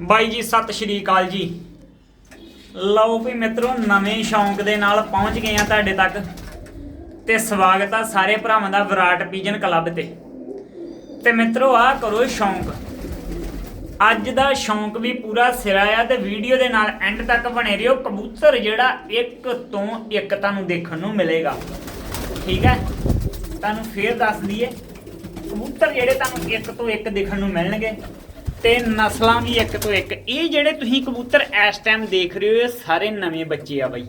ਬਾਈ ਜੀ, ਸਤਿ ਸ਼੍ਰੀ ਅਕਾਲ ਜੀ। ਲਓ ਵੀ ਮਿੱਤਰੋ, ਨਵੇਂ ਸ਼ੌਂਕ ਦੇ ਨਾਲ ਪਹੁੰਚ ਗਏ ਆ ਤੁਹਾਡੇ ਤੱਕ। ਤੇ ਸਵਾਗਤ ਆ ਸਾਰੇ ਭਰਾਵਾਂ ਦਾ ਵਿਰਾਟ ਪੀਜਨ ਕਲੱਬ ਤੇ। ਤੇ ਮਿੱਤਰੋ ਆ ਕਰੋ ਸ਼ੌਂਕ। ਅੱਜ ਦਾ ਸ਼ੌਂਕ ਵੀ ਪੂਰਾ ਸਿਰਾ ਆ ਤੇ ਵੀਡੀਓ ਦੇ ਨਾਲ ਐਂਡ ਤੱਕ ਬਣੇ ਰਹੋ। ਕਬੂਤਰ ਜਿਹੜਾ ਇੱਕ ਤੋਂ ਇੱਕ ਤੁਹਾਨੂੰ ਦੇਖਣ ਨੂੰ ਮਿਲੇਗਾ। ਠੀਕ ਹੈ? ਤੁਹਾਨੂੰ ਫੇਰ ਦੱਸ ਦਈਏ, ਕਬੂਤਰ ਜਿਹੜੇ ਤੁਹਾਨੂੰ ਇੱਕ ਤੋਂ ਇੱਕ ਦੇਖਣ ਨੂੰ ਮਿਲਣਗੇ। ਤੇ ਨਸਲਾਂ ਵੀ ਇੱਕ ਤੋਂ ਇੱਕ। ਇਹ ਜਿਹੜੇ ਤੁਸੀਂ ਕਬੂਤਰ ਇਸ ਟਾਈਮ ਦੇਖ ਰਹੇ ਹੋ, ਇਹ ਸਾਰੇ ਨਵੇਂ ਬੱਚੇ ਆ ਬਾਈ।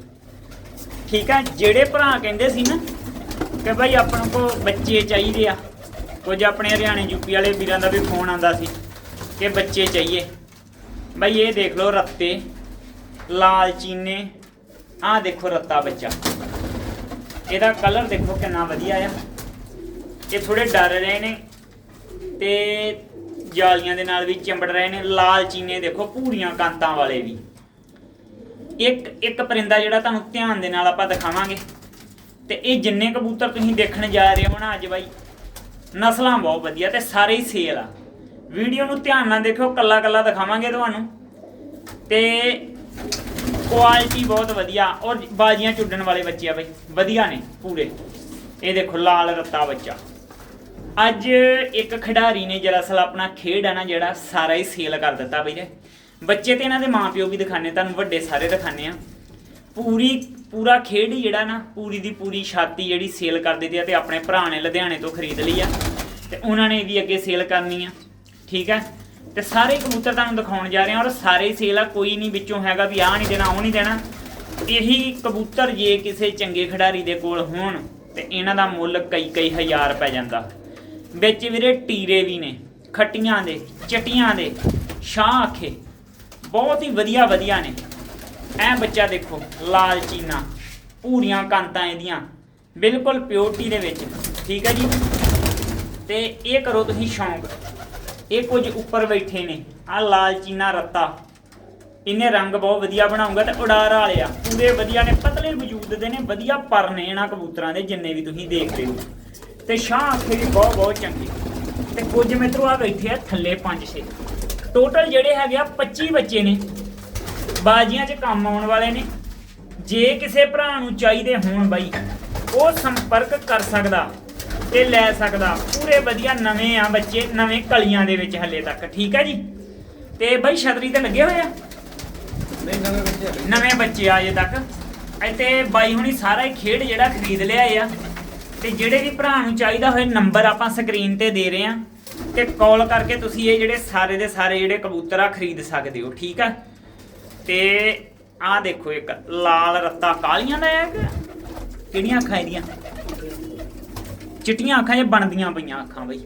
ਠੀਕ ਆ? ਜਿਹੜੇ ਭਰਾ ਕਹਿੰਦੇ ਸੀ ਨਾ ਕਿ ਭਾਈ ਆਪਣੇ ਕੋ ਬੱਚੇ ਚਾਹੀਦੇ ਆ। ਕੁਝ ਆਪਣੇ ਹਰਿਆਣੇ ਯੂਪੀ ਵਾਲੇ ਵੀਰਾਂ ਦਾ ਵੀ ਫੋਨ ਆਂਦਾ ਸੀ ਕਿ ਬੱਚੇ ਚਾਹੀਏ। ਬਾਈ ਇਹ ਦੇਖ ਲਓ ਰੱਤੇ, ਲਾਲ ਚੀਨੇ, ਆਹ ਦੇਖੋ ਰੱਤਾ ਬੱਚਾ। ਇਹਦਾ ਕਲਰ ਦੇਖੋ ਕਿੰਨਾ ਵਧੀਆ ਆ। ਇਹ ਥੋੜੇ ਡਰ ਰਹੇ ਨੇ ਤੇ ਜਾਲੀਆਂ ਦੇ ਨਾਲ ਵੀ ਚਿੰਬੜ ਰਹੇ ਨੇ, ਲਾਲ ਚੀਨੇ ਦੇਖੋ ਪੂਰੀਆਂ ਕਾਂਤਾਂ ਵਾਲੇ ਵੀ। ਇੱਕ ਇੱਕ ਪਰਿੰਦਾ ਜਿਹੜਾ ਤੁਹਾਨੂੰ ਧਿਆਨ ਦੇ ਨਾਲ ਆਪਾਂ ਦਿਖਾਵਾਂਗੇ। ਤੇ ਇਹ ਜਿੰਨੇ ਕਬੂਤਰ ਤੁਸੀਂ ਦੇਖਣ ਜਾ ਰਹੇ ਹੋ ਨਾ ਅੱਜ ਬਾਈ, ਨਸਲਾਂ ਬਹੁਤ ਵਧੀਆ ਤੇ ਸਾਰੇ ਹੀ ਸੇਲ ਆ। ਵੀਡੀਓ ਨੂੰ ਧਿਆਨ ਨਾਲ ਦੇਖਿਓ, ਕੱਲਾ ਕੱਲਾ ਦਿਖਾਵਾਂਗੇ ਤੁਹਾਨੂੰ। ਤੇ ਕੁਆਲਿਟੀ ਬਹੁਤ ਵਧੀਆ ਔਰ ਬਾਜੀਆਂ ਚੁੱਡਣ ਵਾਲੇ ਬੱਚੇ ਆ ਬਾਈ, ਵਧੀਆ ਨੇ ਪੂਰੇ। ਇਹ ਦੇਖੋ ਲਾਲ ਰੱਤਾ ਬੱਚਾ। ਅੱਜ ਇੱਕ ਖਿਡਾਰੀ ਨੇ ਦਰਅਸਲ ਆਪਣਾ ਖੇਡ ਆ ਨਾ ਜਿਹੜਾ ਸਾਰਾ ਹੀ ਸੇਲ ਕਰ ਦਿੱਤਾ ਬਈ ਨੇ ਬੱਚੇ ਤੇ ਇਹਨਾਂ ਦੇ ਮਾਪਿਓ ਵੀ ਦਿਖਾਣੇ ਤੁਹਾਨੂੰ ਵੱਡੇ ਸਾਰੇ ਦਿਖਾਣੇ ਆ। ਪੂਰੀ, ਪੂਰਾ ਖੇਡ ਹੀ ਜਿਹੜਾ ਨਾ, ਪੂਰੀ ਦੀ ਪੂਰੀ ਛਾਤੀ ਜਿਹੜੀ ਸੇਲ ਕਰ ਦਿੱਤੀ ਆ ਤੇ ਆਪਣੇ ਭਰਾ ਨੇ ਲੁਧਿਆਣੇ ਤੋਂ ਖਰੀਦ ਲਈ ਆ। ਤੇ ਉਹਨਾਂ ਨੇ ਵੀ ਅੱਗੇ ਸੇਲ ਕਰਨੀ ਆ, ਠੀਕ ਹੈ ਤੇ ਸਾਰੇ ਕਬੂਤਰ ਤੁਹਾਨੂੰ ਦਿਖਾਉਣ ਜਾ ਰਹੇ ਹਾਂ ਔਰ ਸਾਰੇ ਸੇਲ ਆ, ਕੋਈ ਨਹੀਂ ਵਿੱਚੋਂ ਹੈਗਾ ਵੀ ਆਹ ਨਹੀਂ ਦੇਣਾ, ਉਹ ਨਹੀਂ ਦੇਣਾ। ਇਹੀ ਕਬੂਤਰ ਜੇ ਕਿਸੇ ਚੰਗੇ ਖਿਡਾਰੀ ਦੇ ਕੋਲ ਹੋਣ ਤੇ ਇਹਨਾਂ ਦਾ ਮੁੱਲ ਕਈ ਕਈ ਹਜ਼ਾਰ ਪੈ ਜਾਂਦਾ। ਵਿੱਚ ਵੀਰੇ ਟੀਰੇ ਵੀ ਨੇ, ਖੱਟੀਆਂ ਦੇ, ਚਟੀਆਂ ਦੇ ਸ਼ਾਹ ਆਖੇ। ਬਹੁਤ ਹੀ ਵਧੀਆ ਵਧੀਆ ਨੇ। ਐ ਬੱਚਾ ਦੇਖੋ, ਲਾਲ ਚੀਨਾ ਪੂਰੀਆਂ ਕਾਂਤਾਂ ਇਹਦੀਆਂ, ਬਿਲਕੁਲ ਪਿਓਰਟੀ ਦੇ ਵਿੱਚ, ਠੀਕ ਹੈ ਜੀ? ਤੇ ਇਹ ਕਰੋ ਤੁਸੀਂ ਸ਼ੌਂਕ। ਇਹ ਕੁਝ ਉੱਪਰ ਬੈਠੇ ਨੇ ਆ ਲਾਲ ਚੀਨਾ ਰੱਤਾ। ਇਹਨੇ ਰੰਗ ਬਹੁਤ ਵਧੀਆ ਬਣਾਉਂਗਾ ਤੇ ਉਡਾਰ ਵਾਲੇ ਆ ਪੂਰੇ ਵਧੀਆ ਨੇ, ਪਤਲੇ ਵਜੂਦ ਦੇ ਨੇ, ਵਧੀਆ ਪਰ ਨੇ ਇਹਨਾਂ ਕਬੂਤਰਾਂ ਦੇ, ਜਿੰਨੇ ਵੀ ਤੁਸੀਂ ਦੇਖਦੇ ਹੋ। ਤੇ ਸ਼ਾਹ ਆਖੇ ਬਹੁਤ ਬਹੁਤ ਚੰਗੇ। ਤੇ ਕੁਝ ਮਿੱਤਰੋ ਆ ਬੈਠੇ ਆ ਥੱਲੇ 5-6 ਟੋਟਲ ਜਿਹੜੇ ਹੈਗੇ ਆ 25 ਬੱਚੇ ਨੇ। ਬਾਜੀਆਂ 'ਚ ਕੰਮ ਆਉਣ ਵਾਲੇ ਨੇ। ਜੇ ਕਿਸੇ ਭਰਾ ਨੂੰ ਚਾਹੀਦੇ ਹੋਣ ਬਾਈ ਉਹ ਸੰਪਰਕ ਕਰ ਸਕਦਾ ਤੇ ਲੈ ਸਕਦਾ। ਪੂਰੇ ਵਧੀਆ ਨਵੇਂ ਆ ਬੱਚੇ ਨਵੇਂ ਕਲੀਆਂ ਦੇ ਵਿੱਚ ਹੱਲੇ ਤੱਕ। ਠੀਕ ਹੈ ਜੀ? ਤੇ ਬਾਈ ਛਤਰੀ ਤੇ ਲੱਗੇ ਹੋਏ ਆ? ਨਹੀਂ ਨਵੇਂ ਬੱਚੇ ਨਵੇਂ ਬੱਚੇ ਆ ਅਜੇ ਤੱਕ। ਇੱਥੇ ਬਾਈ ਹੁਣੀ ਸਾਰਾ ਹੀ ਖੇਡ ਜਿਹੜਾ ਖਰੀਦ ਲਿਆਏ ਆ। ਤੇ ਜਿਹੜੇ ਵੀ ਭਰਾ ਨੂੰ ਚਾਹੀਦਾ ਹੋਏ ਨੰਬਰ ਆਪਾਂ ਸਕਰੀਨ ਤੇ ਦੇ ਰਹੇ ਆ ਤੇ ਕਾਲ ਕਰਕੇ ਤੁਸੀਂ ਇਹ ਜਿਹੜੇ ਸਾਰੇ ਦੇ ਸਾਰੇ ਜਿਹੜੇ ਕਬੂਤਰ ਆ ਖਰੀਦ ਸਕਦੇ ਹੋ, ਠੀਕ ਆ? ਤੇ ਆਹ ਦੇਖੋ ਇੱਕ ਲਾਲ ਰੱਤਾ, ਕਾਲੀਆਂ ਦਾ ਹੈ ਕਿਹੜੀਆਂ ਅੱਖਾਂ ਇਹਦੀਆਂ? ਚਿੱਟੀਆਂ ਅੱਖਾਂ ਇਹ ਬਣਦੀਆਂ ਪਈਆਂ ਅੱਖਾਂ ਬਈ।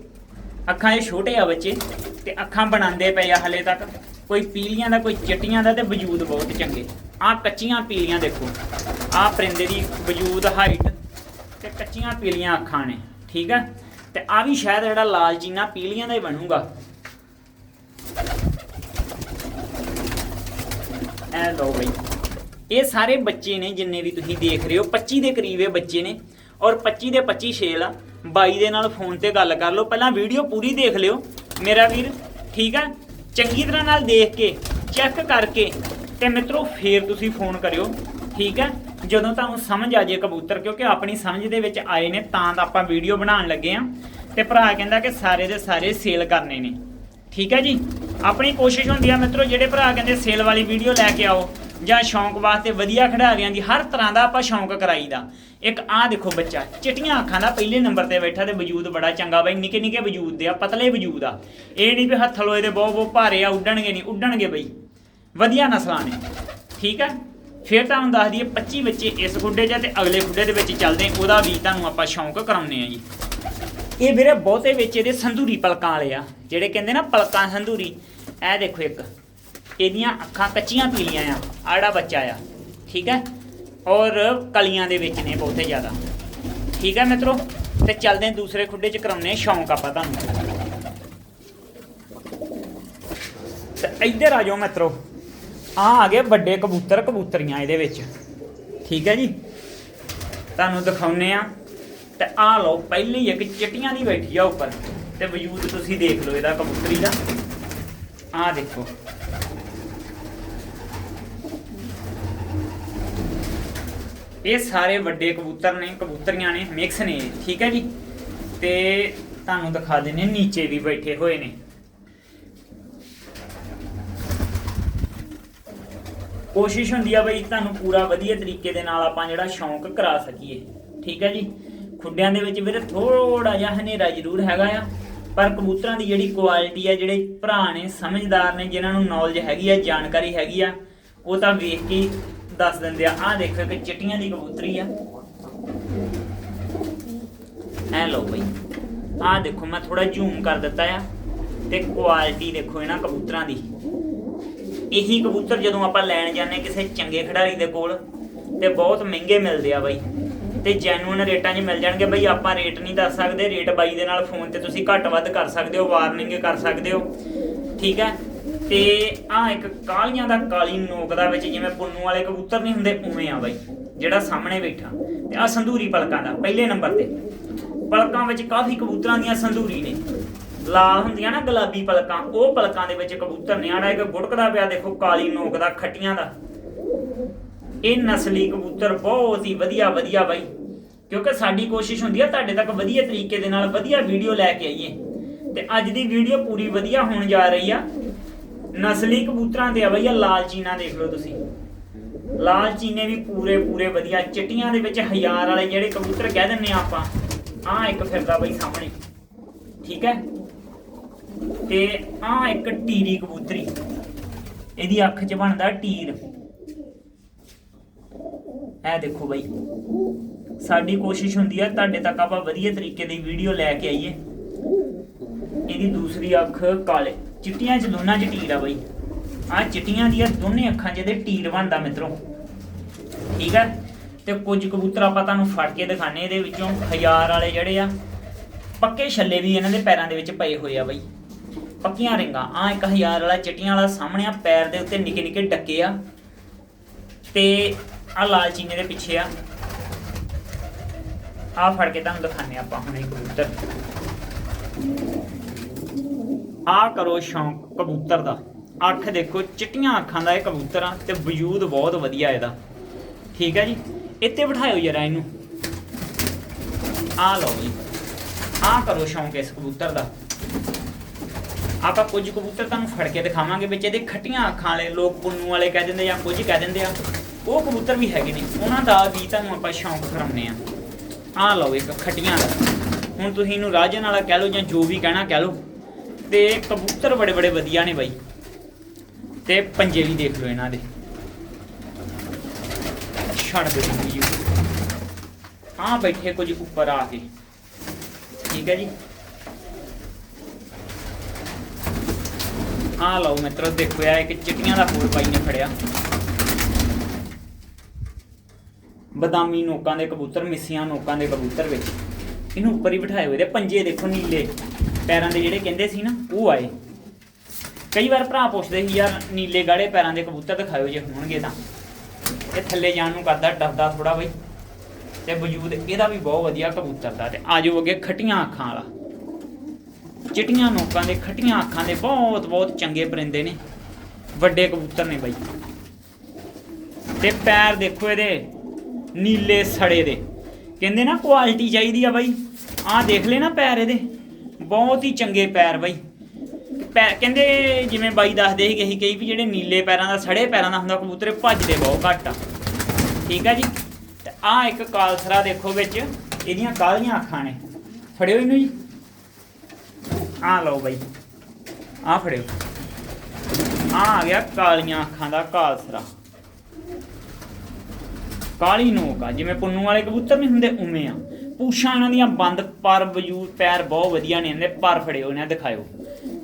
ਅੱਖਾਂ ਇਹ ਛੋਟੇ ਆ ਬੱਚੇ ਤੇ ਅੱਖਾਂ ਬਣਾਉਂਦੇ ਪਏ ਆ ਹਲੇ ਤੱਕ। ਕੋਈ ਪੀਲੀਆਂ ਦਾ, ਕੋਈ ਚਿੱਟੀਆਂ ਦਾ ਤੇ ਵਜੂਦ ਬਹੁਤ ਚੰਗੇ। ਆਹ ਕੱਚੀਆਂ ਪੀਲੀਆਂ ਦੇਖੋ। ਆਹ ਪਰਿੰਦੇ ਦੀ ਵਜੂਦ ਹਾਈਟ ਤੇ ਕੱਚੀਆਂ ਪੀਲੀਆਂ ਅੱਖਾਂ ਨੇ, ਠੀਕ ਆ? ਤੇ ਆ ਵੀ ਸ਼ਾਇਦ ਜਿਹੜਾ ਲਾਲ ਚੀਨਾ ਪੀਲੀਆਂ ਦਾ ਹੀ ਬਣੂਗਾ। ਐ ਲਓ ਬਈ। ਇਹ ਸਾਰੇ ਬੱਚੇ ਨੇ ਜਿੰਨੇ ਵੀ ਤੁਸੀਂ ਦੇਖ ਰਹੇ ਹੋ 25 ਦੇ ਕਰੀਬ ਇਹ ਬੱਚੇ ਨੇ। ਔਰ 25 ਦੇ 25 ਛੇਲ ਆ। ਬਾਈ ਦੇ ਨਾਲ ਫੋਨ ਤੇ ਗੱਲ ਕਰ ਲਓ। ਪਹਿਲਾਂ ਵੀਡੀਓ ਪੂਰੀ ਦੇਖ ਲਿਓ, ਮੇਰਾ ਵੀਰ, ਠੀਕ ਆ? ਚੰਗੀ ਤਰ੍ਹਾਂ ਨਾਲ ਦੇਖ ਕੇ, ਚੈੱਕ ਕਰਕੇ, ਤੇ ਮਿੱਤਰੋ, ਫੇਰ ਤੁਸੀਂ ਫੋਨ ਕਰਿਓ, ਠੀਕ ਹੈ ਜਦੋਂ ਤੁਹਾਨੂੰ ਸਮਝ ਆ ਜੇ ਕਬੂਤਰ, ਕਿਉਂਕਿ ਆਪਣੀ ਸਮਝ ਦੇ ਵਿੱਚ ਆਏ ਨੇ, ਤਾਂ ਤਾਂ ਆਪਾਂ ਵੀਡੀਓ ਬਣਾਉਣ ਲੱਗੇ ਆ ਤੇ ਭਰਾ ਕਹਿੰਦਾ ਕਿ ਸਾਰੇ ਦੇ ਸਾਰੇ ਸੇਲ ਕਰਨੇ ਨੇ। ਠੀਕ ਹੈ ਜੀ? ਆਪਣੀ ਕੋਸ਼ਿਸ਼ ਹੁੰਦੀ ਆ ਮਿੱਤਰੋ, ਜਿਹੜੇ ਭਰਾ ਕਹਿੰਦੇ ਸੇਲ ਵਾਲੀ ਵੀਡੀਓ ਲੈ ਕੇ ਆਓ, ਜਾਂ ਸ਼ੌਂਕ ਵਾਸਤੇ ਵਧੀਆ ਖਿਡਾਰੀਆਂ ਦੀ, ਹਰ ਤਰ੍ਹਾਂ ਦਾ ਆਪਾਂ ਸ਼ੌਂਕ ਕਰਾਈਦਾ। ਇੱਕ ਆਹ ਦੇਖੋ ਬੱਚਾ, ਚਿੱਟੀਆਂ ਅੱਖਾਂ ਦਾ ਪਹਿਲੇ ਨੰਬਰ ਤੇ ਬੈਠਾ ਤੇ ਵਜੂਦ ਬੜਾ ਚੰਗਾ ਬਈ ਨਿੱਕੇ ਨਿੱਕੇ ਵਜੂਦ ਦੇ ਆ, ਪਤਲੇ ਵਜੂਦ ਆ। ਇਹ ਨਹੀਂ ਵੀ ਹੱਥ ਲੋਏ ਦੇ ਬਹੁਤ ਬਹੁਤ ਭਾਰੇ ਆ, ਉੱਡਣਗੇ ਨਹੀਂ, ਉੱਡਣਗੇ ਬਈ। ਵਧੀਆ ਨਸਲਾਂ ਨੇ। ਠੀਕ ਹੈ? ਫਿਰ ਤੁਹਾਨੂੰ ਦੱਸ ਦਈਏ 25 ਬੱਚੇ ਇਸ ਗੁੱਡੇ 'ਚ ਤੇ ਅਗਲੇ ਖੁੱਡੇ ਦੇ ਵਿੱਚ ਚੱਲਦੇ ਉਹਦਾ ਵੀ ਤੁਹਾਨੂੰ ਆਪਾਂ ਸ਼ੌਂਕ ਕਰਾਉਂਦੇ ਆ ਜੀ। ਇਹ ਵੀਰੇ ਬਹੁਤੇ ਵਿੱਚ ਇਹਦੇ ਸੰਧੂਰੀ ਪਲਕਾਂ ਵਾਲੇ ਆ, ਜਿਹੜੇ ਕਹਿੰਦੇ ਨਾ ਪਲਕਾਂ ਸੰਧੂਰੀ। ਇਹ ਦੇਖੋ ਇੱਕ, ਇਹਦੀਆਂ ਅੱਖਾਂ ਕੱਚੀਆਂ ਪੀਲੀਆਂ ਆ ਆਹ ਬੱਚਾ ਆ, ਠੀਕ ਹੈ? ਔਰ ਕਲੀਆਂ ਦੇ ਵਿੱਚ ਨੇ ਬਹੁਤੇ ਜ਼ਿਆਦਾ। ਠੀਕ ਹੈ ਮਿੱਤਰੋ? ਤੇ ਚੱਲਦੇ ਦੂਸਰੇ ਖੁੱਡੇ 'ਚ ਕਰਾਉਂਦੇ ਸ਼ੌਂਕ ਆਪਾਂ ਤੁਹਾਨੂੰ। ਤੇ ਇੱਧਰ ਆ ਜਾਓ ਮਿੱਤਰੋ। ਆ ਆ ਗਏ ਵੱਡੇ ਕਬੂਤਰ ਕਬੂਤਰੀਆਂ ਇਹਦੇ ਵਿੱਚ। ਠੀਕ ਹੈ ਜੀ? ਤੁਹਾਨੂੰ ਦਿਖਾਉਨੇ ਆ ਤੇ ਆ ਲਓ, ਪਹਿਲੀ ਇੱਕ ਚਟੀਆਂ ਦੀ ਬੈਠੀ ਆ ਉੱਪਰ। ਤੇ ਵਜੂਦ ਤੁਸੀਂ ਦੇਖ ਲਓ ਇਹਦਾ ਕਬੂਤਰੀ ਦਾ। ਆ ਦੇਖੋ। ਇਹ ਸਾਰੇ ਵੱਡੇ ਕਬੂਤਰ ਨੇ, ਕਬੂਤਰੀਆਂ ਨੇ ਮਿਕਸ ਨੇ। ਠੀਕ ਹੈ ਜੀ? ਤੇ ਤੁਹਾਨੂੰ ਦਿਖਾ ਦਿੰਨੇ ਨੀਚੇ ਵੀ ਬੈਠੇ ਹੋਏ ਨੇ। ਕੋਸ਼ਿਸ਼ ਹੁੰਦੀ ਆ ਬਈ ਤੁਹਾਨੂੰ ਪੂਰਾ ਵਧੀਆ ਤਰੀਕੇ ਦੇ ਨਾਲ ਆਪਾਂ ਜਿਹੜਾ ਸ਼ੌਂਕ ਕਰਾ ਸਕੀਏ। ਠੀਕ ਹੈ ਜੀ? ਖੁੱਡਿਆਂ ਦੇ ਵਿੱਚ ਵੀਰੇ ਥੋੜਾ ਜਿਹਾ ਹਨੇਰਾ ਜ਼ਰੂਰ ਹੈਗਾ ਆ, ਪਰ ਕਬੂਤਰਾਂ ਦੀ ਜਿਹੜੀ ਕੁਆਲਿਟੀ ਆ, ਜਿਹੜੇ ਭਰਾ ਨੇ, ਸਮਝਦਾਰ ਨੇ, ਜਿਨ੍ਹਾਂ ਨੂੰ ਨੌਲੇਜ ਹੈਗੀ ਆ, ਜਾਣਕਾਰੀ ਹੈਗੀ ਆ, ਉਹ ਤਾਂ ਵੇਖ ਕੇ ਦੱਸ ਦਿੰਦੇ ਆ, ਆਹ ਦੇਖੋ ਕਿ ਚਿੱਟੀਆਂ ਦੀ ਕਬੂਤਰੀ ਆ। ਐ ਲਓ ਬਈ, ਆਹ ਦੇਖੋ, ਮੈਂ ਥੋੜਾ ਜ਼ੂਮ ਕਰ ਦਿੱਤਾ ਆ, ਤੇ ਕੁਆਲਿਟੀ ਦੇਖੋ ਇਹਨਾਂ ਕਬੂਤਰਾਂ ਦੀ। ਇਹੀ ਕਬੂਤਰ ਜਦੋਂ ਆਪਾਂ ਲੈਣ ਜਾਂਦੇ ਕਿਸੇ ਚੰਗੇ ਖਿਡਾਰੀ ਦੇ ਕੋਲ, ਤੇ ਬਹੁਤ ਮਹਿੰਗੇ ਮਿਲਦੇ ਆ ਬਾਈ। ਤੇ ਜੈਨੂਇਨ ਰੇਟਾਂ 'ਚ ਮਿਲ ਜਾਣਗੇ ਬਈ। ਆਪਾਂ ਰੇਟ ਨਹੀਂ ਦੱਸ ਸਕਦੇ। ਰੇਟ ਬਾਈ ਦੇ ਨਾਲ ਫੋਨ ਤੇ ਤੁਸੀਂ ਘੱਟ ਵੱਧ ਕਰ ਸਕਦੇ ਹੋ ਵਾਰਨਿੰਗ ਕਰ ਸਕਦੇ ਹੋ। ਠੀਕ ਹੈ? ਤੇ ਆ ਇੱਕ ਕਾਲੀਆਂ ਦਾ ਕਾਲੀ ਨੋਕ ਦਾ ਵਿੱਚ ਜਿਵੇਂ ਪੁੰਨੂ ਵਾਲੇ ਕਬੂਤਰ ਨਹੀਂ ਹੁੰਦੇ, ਉਵੇਂ ਆ ਬਾਈ। ਜਿਹੜਾ ਸਾਹਮਣੇ ਬੈਠਾ। ਤੇ ਆ ਸੰਧੂਰੀ ਪਲਕਾਂ ਦਾ, ਪਹਿਲੇ ਨੰਬਰ ਤੇ। ਪਲਕਾਂ ਵਿੱਚ ਕਾਫੀ ਕਬੂਤਰਾਂ ਦੀਆਂ ਸੰਧੂਰੀ ਨੇ। ਲਾਲ ਹੁੰਦੀਆਂ ਨਾ ਗੁਲਾਬੀ ਪਲਕਾਂ, ਉਹ ਪਲਕਾਂ ਦੇ ਵਿੱਚ ਕਬੂਤਰ ਨੇ ਆੜਾ ਇੱਕ ਗੁੜਕਦਾ ਪਿਆ, ਦੇਖੋ ਕਾਲੀ ਨੋਕ ਦਾ, ਖੱਟੀਆਂ ਦਾ। ਇਹ ਨਸਲੀ ਕਬੂਤਰ ਬਹੁਤ ਹੀ ਵਧੀਆ ਵਧੀਆ ਬਾਈ। ਕਿਉਂਕਿ ਸਾਡੀ ਕੋਸ਼ਿਸ਼ ਹੁੰਦੀ ਹੈ ਤੁਹਾਡੇ ਤੱਕ ਵਧੀਆ ਤਰੀਕੇ ਦੇ ਨਾਲ ਵਧੀਆ ਵੀਡੀਓ ਲੈ ਕੇ ਆਈਏ। ਤੇ ਅੱਜ ਦੀ ਵੀਡੀਓ ਪੂਰੀ ਵਧੀਆ ਹੋਣ ਜਾ ਰਹੀ ਆ। ਨਸਲੀ ਕਬੂਤਰਾਂ ਦੇ ਆ ਬਈ ਆ ਲਾਲ ਚੀਨਾ ਦੇਖ ਲਓ ਤੁਸੀਂ। ਲਾਲ ਚੀਨੇ ਵੀ ਪੂਰੇ ਪੂਰੇ ਵਧੀਆ। ਚਿੱਟੀਆਂ ਦੇ ਵਿੱਚ ਹਜ਼ਾਰ ਵਾਲੇ ਜਿਹੜੇ ਕਬੂਤਰ ਕਹਿ ਦਿੰਨੇ ਆ ਆਪਾਂ। ਆ ਇੱਕ ਫਿਰਦਾ ਬਈ ਸਾਹਮਣੇ। ਠੀਕ ਹੈ? ਤੇ ਆ ਇੱਕ ਟੀਰੀ ਕਬੂਤਰੀ। ਇਹਦੀ ਅੱਖ 'ਚ ਬਣਦਾ ਟੀਰ। ਇਹ ਦੇਖੋ ਬਈ। ਸਾਡੀ ਕੋਸ਼ਿਸ਼ ਹੁੰਦੀ ਆ, ਤੁਹਾਡੇ ਤੱਕ ਆਪਾਂ ਵਧੀਆ ਤਰੀਕੇ ਦੀ ਵੀਡੀਓ ਲੈ ਕੇ ਆਈਏ। ਇਹਦੀ ਦੂਸਰੀ ਅੱਖ ਕਾਲੇ। ਚਿੱਟੀਆਂ 'ਚ ਦੋਨਾਂ 'ਚ ਟੀਰ ਆ ਬਾਈ। ਆ ਚਿੱਟੀਆਂ ਦੀਆਂ ਦੋਨੇ ਅੱਖਾਂ 'ਚ ਇਹਦੇ ਟੀਰ ਬਣਦਾ ਮਿੱਤਰੋ। ਠੀਕ ਹੈ ਤੇ ਕੁਝ ਕਬੂਤਰ ਆਪਾਂ ਤੁਹਾਨੂੰ ਫੜ ਕੇ ਦਿਖਾਣੇ ਇਹਦੇ ਵਿੱਚੋਂ। ਹਜ਼ਾਰ ਵਾਲੇ ਜਿਹੜੇ ਆ, ਪੱਕੇ ਛੱਲੇ ਵੀ ਇਹਨਾਂ ਦੇ ਪੈਰਾਂ ਦੇ ਵਿੱਚ ਪਏ ਹੋਏ ਆ ਬਈ। ਪੱਕੀਆਂ ਰਿੰਗਾਂ। ਆ ਇੱਕ ਵਾਲਾ ਚਿੱਟੀਆਂ ਵਾਲਾ ਸਾਹਮਣੇ ਆ, ਪੈਰ ਦੇ ਉੱਤੇ ਨਿੱਕੇ ਨਿੱਕੇ ਡੱਕੇ ਆ। ਤੇ ਆ ਲਾਲ ਚੀਨੇ ਦੇ ਪਿੱਛੇ ਆ। ਆ ਫੜ ਕੇ ਤੁਹਾਨੂੰ ਦਿਖਾਣੇ ਆਪਾਂ ਹੁਣ ਕਬੂਤਰ। ਆ ਕਰੋ ਸ਼ੌਂਕ ਕਬੂਤਰ ਦਾ। ਅੱਖ ਦੇਖੋ, ਚਿੱਟੀਆਂ ਅੱਖਾਂ ਦਾ ਇਹ ਕਬੂਤਰ ਆ ਤੇ ਵਜੂਦ ਬਹੁਤ ਵਧੀਆ ਇਹਦਾ। ਠੀਕ ਹੈ ਜੀ? ਇੱਥੇ ਬਿਠਾਇਓ ਜਰਾ ਇਹਨੂੰ। ਆ ਲਓ ਜੀ। ਆ ਕਰੋ ਸ਼ੌਂਕ ਇਸ ਕਬੂਤਰ ਦਾ। ਆਪਾਂ ਕੁਝ ਕਬੂਤਰ ਤੁਹਾਨੂੰ ਫੜ ਕੇ ਦਿਖਾਵਾਂਗੇ ਵਿੱਚ, ਇਹਦੇ ਖੱਟੀਆਂ ਅੱਖਾਂ ਵਾਲੇ ਲੋਕ ਪੁੰਨੂ ਵਾਲੇ ਕਹਿ ਦਿੰਦੇ ਜਾਂ ਕੁਝ ਕਹਿ ਦਿੰਦੇ ਆ। ਉਹ ਕਬੂਤਰ ਵੀ ਹੈਗੇ ਨੇ, ਉਹਨਾਂ ਦਾ ਵੀ ਤੁਹਾਨੂੰ ਆਪਾਂ ਸ਼ੌਂਕ ਕਰਾਉਂਦੇ ਆ। ਆ ਲਓ ਇੱਕ ਖੱਟੀਆਂ ਹੁਣ ਤੁਸੀਂ ਇਹਨੂੰ ਰਾਜਨ ਵਾਲਾ ਕਹਿ ਲਓ ਜਾਂ ਜੋ ਵੀ ਕਹਿਣਾ ਕਹਿ ਲਓ। ਤੇ ਕਬੂਤਰ ਬੜੇ ਬੜੇ ਵਧੀਆ ਨੇ ਬਾਈ। ਤੇ ਪੰਜੇ ਵੀ ਦੇਖ ਲਓ ਇਹਨਾਂ ਦੇ। ਛੱਡ ਦੇ ਜੀ। ਆ ਬੈਠੇ ਕੁਝ ਉੱਪਰ ਆ ਕੇ। ਠੀਕ ਹੈ ਜੀ। ਆ ਲਓ ਮਿੱਤਰੋ, ਦੇਖੋ ਇਹ ਇੱਕ ਚਿੱਟੀਆਂ ਦਾ ਫੂਲ ਪਾਈ ਨੇ ਫੜਿਆ ਬਦਾਮੀ ਨੋਕਾਂ ਦੇ ਕਬੂਤਰ, ਮਿੱਸੀਆਂ ਨੋਕਾਂ ਦੇ ਕਬੂਤਰ ਵਿੱਚ। ਇਹਨੂੰ ਉੱਪਰ ਹੀ ਬਿਠਾਏ ਹੋਏ ਦੇ ਪੰਜੇ ਦੇਖੋ ਨੀਲੇ। ਪੈਰਾਂ ਦੇ ਜਿਹੜੇ ਕਹਿੰਦੇ ਸੀ ਨਾ, ਉਹ ਆਏ। ਕਈ ਵਾਰ ਭਰਾ ਪੁੱਛਦੇ ਸੀ, ਯਾਰ, ਨੀਲੇ ਗਾੜੇ ਪੈਰਾਂ ਦੇ ਕਬੂਤਰ ਦਿਖਾਇਓ ਜੇ ਹੋਣਗੇ ਤਾਂ। ਇਹ ਥੱਲੇ ਜਾਣ ਨੂੰ ਕਰਦਾ ਡਰਦਾ ਥੋੜਾ ਬਈ। ਤੇ ਵਜੂਦ, ਇਹਦਾ ਵੀ ਬਹੁਤ ਵਧੀਆ ਕਬੂਤਰ ਦਾ। ਤੇ ਆਜੋ ਅੱਗੇ ਖੱਟੀਆਂ ਅੱਖਾਂ ਵਾਲਾ। ਚਿੱਟੀਆਂ ਨੋਕਾਂ ਦੇ, ਖੱਟੀਆਂ ਅੱਖਾਂ ਦੇ ਬਹੁਤ ਬਹੁਤ ਚੰਗੇ ਪਰਿੰਦੇ ਨੇ। ਵੱਡੇ ਕਬੂਤਰ ਨੇ ਬਾਈ। ਤੇ ਪੈਰ ਦੇਖੋ ਇਹਦੇ, ਨੀਲੇ ਸੜੇ ਦੇ। ਕਹਿੰਦੇ ਨਾ ਕੁਆਲਿਟੀ ਚਾਹੀਦੀ ਆ ਬਾਈ। ਆਹ ਦੇਖ ਲੈ ਨਾ ਪੈਰ ਇਹਦੇ। ਬਹੁਤ ਹੀ ਚੰਗੇ ਪੈਰ ਬਾਈ। ਪੈ ਕਹਿੰਦੇ ਜਿਵੇਂ ਬਾਈ ਦੱਸਦੇ ਸੀਗੇ ਅਸੀਂ ਕਈ ਵੀ ਜਿਹੜੇ ਨੀਲੇ ਪੈਰਾਂ ਦਾ, ਸੜੇ ਪੈਰਾਂ ਦਾ ਹੁੰਦਾ, ਕਬੂਤਰ ਭੱਜਦੇ ਬਹੁਤ ਘੱਟ ਆ। ਠੀਕ ਆ ਜੀ? ਤੇ ਆਹ ਇੱਕ ਕਾਲਸਰਾ ਦੇਖੋ ਵਿੱਚ, ਇਹਦੀਆਂ ਕਾਲੀਆਂ ਅੱਖਾਂ ਨੇ। ਫੜਿਓ ਇਹਨੂੰ ਜੀ। ਆ ਲਓ ਬਾਈ। ਆ ਫੜਿਓ। ਆ ਆ ਗਿਆ ਕਾਲੀਆਂ ਅੱਖਾਂ ਦਾ ਕਾਲਸਰਾ। ਕਾਲੀ ਨੋਕ ਆ, ਜਿਵੇਂ ਪੁੰਨੂ ਵਾਲੇ ਕਬੂਤਰ ਨਹੀਂ ਹੁੰਦੇ, ਉਵੇਂ ਆ। ਪੂਛਾਂ ਇਹਨਾਂ ਦੀਆਂ ਬੰਦ ਪਰ ਵਜੂਦ ਪੈਰ ਬਹੁਤ ਵਧੀਆ ਨੇ ਇਹਦੇ, ਪਰ ਫੜਿਓ ਇਹਨਾਂ ਦਿਖਾਇਓ।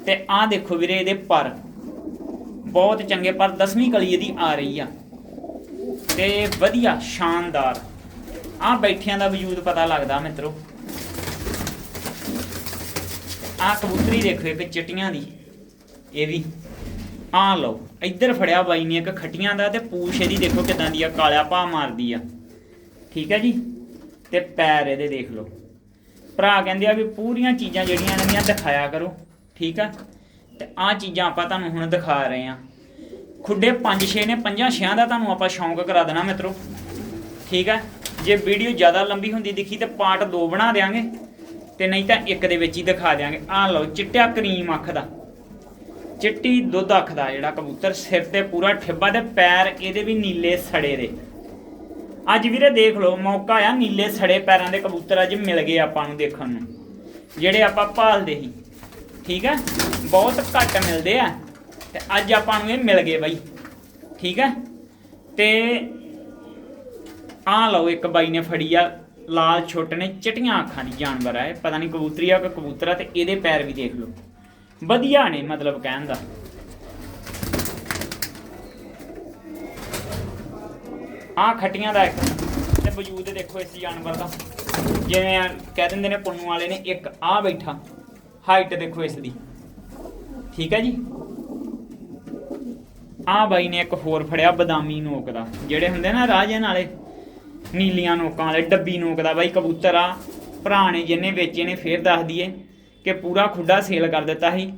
ਤੇ ਆਹ ਦੇਖੋ ਵੀਰੇ ਇਹਦੇ ਪਰ। ਬਹੁਤ ਚੰਗੇ ਪਰ ਦਸਵੀਂ ਕਲੀ ਇਹਦੀ ਆ ਰਹੀ ਆ। ਤੇ ਵਧੀਆ, ਸ਼ਾਨਦਾਰ। ਆਹ ਬੈਠਿਆਂ ਦਾ ਵਜੂਦ ਪਤਾ ਲੱਗਦਾ ਮਿੱਤਰੋ। ਆਹ ਕਬੂਤਰੀ ਦੇਖੋ ਇੱਕ ਚਿੱਟੀਆਂ ਦੀ। ਇਹ ਵੀ। ਆ ਲਓ, ਇੱਧਰ ਫੜਿਆ ਬਾਈ ਨੇ ਇੱਕ ਖੱਟੀਆਂ ਦਾ ਤੇ ਪੂਛ ਇਹਦੀ ਦੇਖੋ ਕਿਦਾਂ ਦੀ ਆ, ਕਾਲਿਆ ਭਾ ਮਾਰਦੀ ਆ। ਠੀਕ ਹੈ ਜੀ? ਤੇ ਪੈਰ ਇਹਦੇ ਦੇਖ ਲਓ। ਭਰਾ ਕਹਿੰਦੇ ਆ ਵੀ ਪੂਰੀਆਂ ਚੀਜ਼ਾਂ ਜਿਹੜੀਆਂ ਇਹਨਾਂ ਦੀਆਂ ਦਿਖਾਇਆ ਕਰੋ। ਠੀਕ ਆ? ਤੇ ਆ ਚੀਜ਼ਾਂ ਆਪਾਂ ਤੁਹਾਨੂੰ ਹੁਣ ਦਿਖਾ ਰਹੇ ਆ। ਖੁੱਡੇ 5-6 ਨੇ 5-6 ਦਾ ਤੁਹਾਨੂੰ ਆਪਾਂ ਸ਼ੌਂਕ ਕਰਾ ਦੇਣਾ ਮਿੱਤਰੋ। ਠੀਕ ਆ? ਜੇ ਵੀਡੀਓ ਜ਼ਿਆਦਾ ਲੰਬੀ ਹੁੰਦੀ ਦਿਖੀ ਤੇ ਪਾਰਟ 2 ਬਣਾ ਦੇਾਂਗੇ ਤੇ ਨਹੀਂ ਤਾਂ ਇੱਕ ਦੇ ਵਿੱਚ ਹੀ ਦਿਖਾ ਦਿਆਂਗੇ। ਆਹ ਲਓ, ਚਿੱਟਾ ਕਰੀਮ ਅੱਖ ਦਾ। ਚਿੱਟੀ ਦੁੱਧ ਅੱਖ ਦਾ ਜਿਹੜਾ ਕਬੂਤਰ, ਸਿਰ ਤੇ ਪੂਰਾ ਠਿੱਬਾ ਤੇ ਪੈਰ ਇਹਦੇ ਵੀ ਨੀਲੇ ਸੜੇ ਦੇ। ਅੱਜ ਵੀਰੇ ਦੇਖ ਲਓ, ਮੌਕਾ ਆ ਨੀਲੇ ਸੜੇ ਪੈਰਾਂ ਦੇ ਕਬੂਤਰ ਅੱਜ ਮਿਲ ਗਏ ਆਪਾਂ ਨੂੰ ਦੇਖਣ ਨੂੰ। ਜਿਹੜੇ ਆਪਾਂ ਭਾਲਦੇ ਸੀ। ਠੀਕ ਹੈ ਬਹੁਤ ਘੱਟ ਮਿਲਦੇ ਆ। ਤੇ ਅੱਜ ਆਪਾਂ ਨੂੰ ਇਹ ਮਿਲ ਗਏ ਬਾਈ। ਠੀਕ ਹੈ ਤੇ ਆ ਲਓ, ਇੱਕ ਬਾਈ ਨੇ ਫੜੀ ਆ ਲਾਲ ਛੋਟੇ ਨੇ ਚਟੀਆਂ ਅੱਖਾਂ ਦੀ ਜਾਨਵਰ ਆ ਪਤਾ ਨਹੀਂ ਕਬੂਤਰੀ ਆ ਕਿ ਕਬੂਤਰ ਆ ਤੇ ਇਹਦੇ ਪੈਰ ਵੀ ਦੇਖ ਲਓ। ਵਧੀਆ ਨੇ ਮਤਲਬ ਕਹਿਣ ਦਾ। ਆਹ ਖੱਟੀਆਂ ਦਾ ਇੱਕ। ਤੇ ਵਜੂਦ ਦੇਖੋ ਇਸ ਜਾਨਵਰ ਦਾ। ਜਿਵੇਂ ਕਹਿ ਦਿੰਦੇ ਨੇ ਪੁੰਨੂ ਵਾਲੇ ਨੇ ਇੱਕ। ਆ ਬੈਠਾ। ਹਾਈਟ ਦੇਖੋ ਇਸ ਦੀ। ਠੀਕ ਹੈ ਜੀ? ਆ ਬਾਈ ਨੇ ਇੱਕ ਹੋਰ ਫੜਿਆ ਬਦਾਮੀ ਨੋਕ ਦਾ। ਜਿਹੜੇ ਹੁੰਦੇ ਨਾ ਰਾਜਨ ਵਾਲੇ ਨੀਲੀਆਂ ਨੋਕਾਂ ਵਾਲੇ, ਡੱਬੀ ਨੋਕ ਦਾ ਬਾਈ ਕਬੂਤਰ ਆ। ਭਰਾ ਨੇ ਜਿਹਨੇ ਵੇਚੇ ਨੇ, ਫੇਰ ਦੱਸ ਦਈਏ ਕਿ ਪੂਰਾ ਖੁੱਡਾ ਸੇਲ ਕਰ ਦਿੱਤਾ ਸੀ।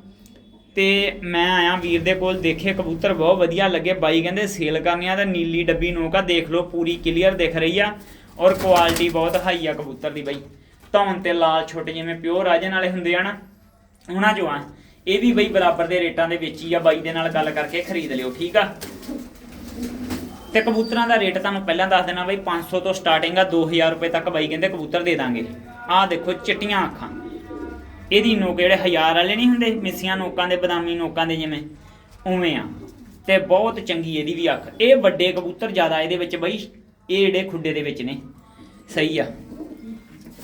ਤੇ ਮੈਂ ਆਇਆ ਵੀਰ ਦੇ ਕੋਲ, ਦੇਖੇ ਕਬੂਤਰ ਬਹੁਤ ਵਧੀਆ ਲੱਗੇ। ਬਾਈ ਕਹਿੰਦੇ ਸੇਲ ਕਰਨੀ ਆ ਤਾਂ ਨੀਲੀ ਡੱਬੀ ਨੋਕ ਆ, ਦੇਖ ਲਓ, ਪੂਰੀ ਕਲੀਅਰ ਦਿਖ ਰਹੀ ਆ ਔਰ ਕੁਆਲਿਟੀ ਬਹੁਤ ਹਾਈ ਆ ਕਬੂਤਰ ਦੀ ਬਾਈ। ਧੌਣ ਤੇ ਲਾਲ ਛੋਟੇ ਜਿਵੇਂ ਪਿਓਰ ਰਾਜਨ ਵਾਲੇ ਹੁੰਦੇ ਆ ਨਾ, ਉਹਨਾਂ ਚੋਂ ਆ। ਇਹ ਵੀ ਬਈ ਬਰਾਬਰ ਦੇ ਰੇਟਾਂ ਦੇ ਵਿੱਚ ਹੀ ਆ, ਬਾਈ ਦੇ ਨਾਲ ਗੱਲ ਕਰਕੇ ਖਰੀਦ ਲਿਓ, ਠੀਕ ਆ? ਤੇ ਕਬੂਤਰਾਂ ਦਾ ਰੇਟ ਤੁਹਾਨੂੰ ਪਹਿਲਾਂ ਦੱਸ ਦੇਣਾ ਬਈ 500 ਤੋਂ ਸਟਾਰਟਿੰਗ ਆ 2000 ਰੁਪਏ ਤੱਕ ਬਾਈ ਕਹਿੰਦੇ ਕਬੂਤਰ ਦੇ ਦਾਂਗੇ। ਆਹ ਦੇਖੋ ਚਿੱਟੀਆਂ ਅੱਖਾਂ। ਇਹਦੀ ਨੋਕ ਜਿਹੜੇ ਹਜ਼ਾਰ ਵਾਲੇ ਨਹੀਂ ਹੁੰਦੇ, ਮਿੱਸੀਆਂ ਨੋਕਾਂ ਦੇ, ਬਦਾਮੀ ਨੋਕਾਂ ਦੇ ਜਿਵੇਂ, ਉਵੇਂ ਆ। ਤੇ ਬਹੁਤ ਚੰਗੀ ਇਹਦੀ ਵੀ ਅੱਖ। ਇਹ ਵੱਡੇ ਕਬੂਤਰ ਜ਼ਿਆਦਾ ਇਹਦੇ ਵਿੱਚ ਬਈ, ਇਹ ਜਿਹੜੇ ਖੁੱਡੇ ਦੇ ਵਿੱਚ ਨੇ। ਸਹੀ ਆ।